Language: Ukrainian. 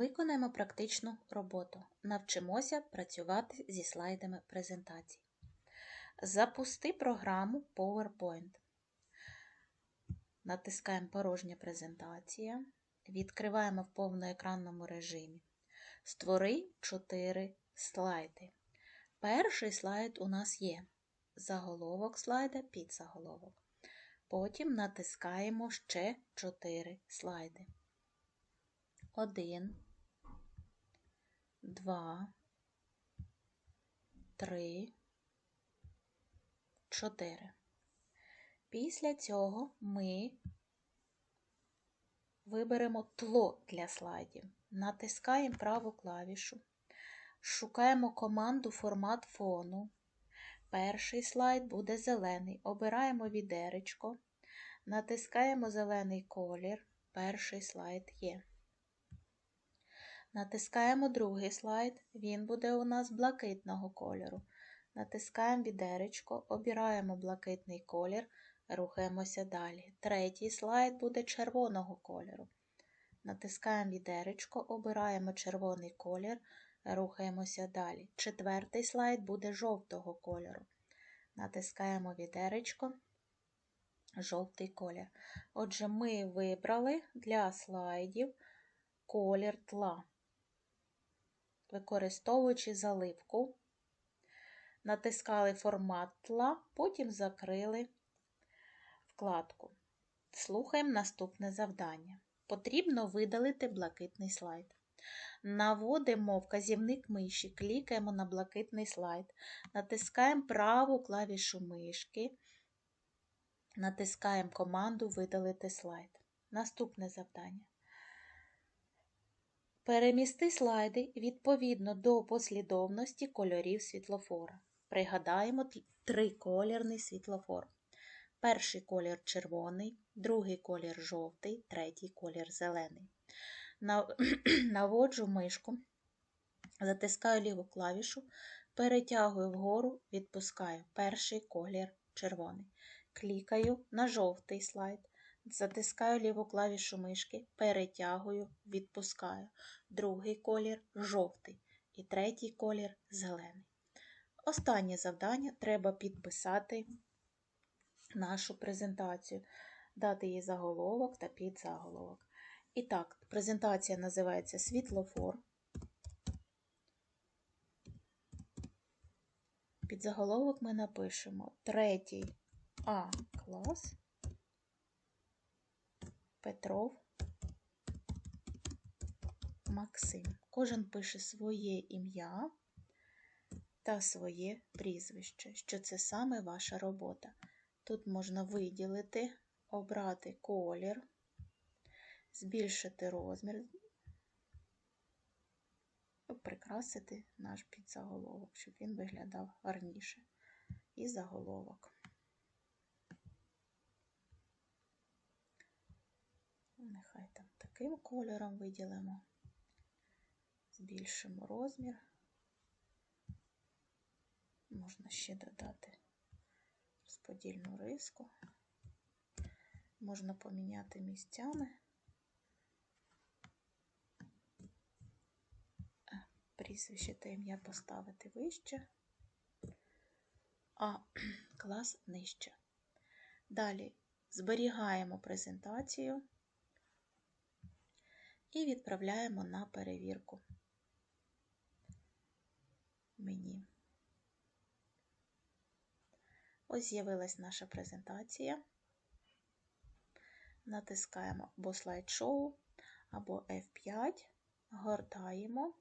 Виконаємо практичну роботу. Навчимося працювати зі слайдами презентації. Запусти програму PowerPoint. Натискаємо порожня презентація. Відкриваємо в повноекранному режимі. Створи 4 слайди. Перший слайд у нас є заголовок слайда, підзаголовок. Потім натискаємо ще 4 слайди. 1, 2, 3, 4. Після цього ми виберемо тло для слайдів. Натискаємо праву клавішу, шукаємо команду формат фону. Перший слайд буде зелений. Обираємо відеречко, натискаємо зелений колір. Перший слайд є. Натискаємо другий слайд, він буде у нас блакитного кольору. Натискаємо відеречко, обираємо блакитний колір, рухаємося далі. Третій слайд буде червоного кольору. Натискаємо відеречко, обираємо червоний колір, рухаємося далі. Четвертий слайд буде жовтого кольору. Натискаємо відеречко, жовтий колір. Отже, ми вибрали для слайдів колір тла використовуючи заливку, натискали формат тла, потім закрили вкладку. Слухаємо наступне завдання. Потрібно видалити блакитний слайд. Наводимо вказівник миші, клікаємо на блакитний слайд, натискаємо праву клавішу мишки, натискаємо команду Видалити слайд. Наступне завдання. Перемісти слайди відповідно до послідовності кольорів світлофора. Пригадаємо триколірний світлофор. Перший колір червоний, другий колір жовтий, третій колір зелений. Наводжу мишку, затискаю ліву клавішу, перетягую вгору, відпускаю перший колір червоний. Клікаю на жовтий слайд. Затискаю ліву клавішу мишки, перетягую, відпускаю. Другий колір жовтий і третій колір зелений. Останнє завдання треба підписати нашу презентацію, дати їй заголовок та підзаголовок. І так, презентація називається Світлофор. Під заголовок ми напишемо третій А клас. Петров, Максим. Кожен пише своє ім'я та своє прізвище, що це саме ваша робота. Тут можна виділити, обрати колір, збільшити розмір, прикрасити наш підзаголовок, щоб він виглядав гарніше. І заголовок. Там таким кольором виділимо, збільшимо розмір. Можна ще додати розподільну риску. Можна поміняти місцями. Прізвище та ім'я поставити вище, а клас нижче. Далі зберігаємо презентацію і відправляємо на перевірку мені. Ось з'явилась наша презентація. Натискаємо або слайд-шоу, або F5, гортаємо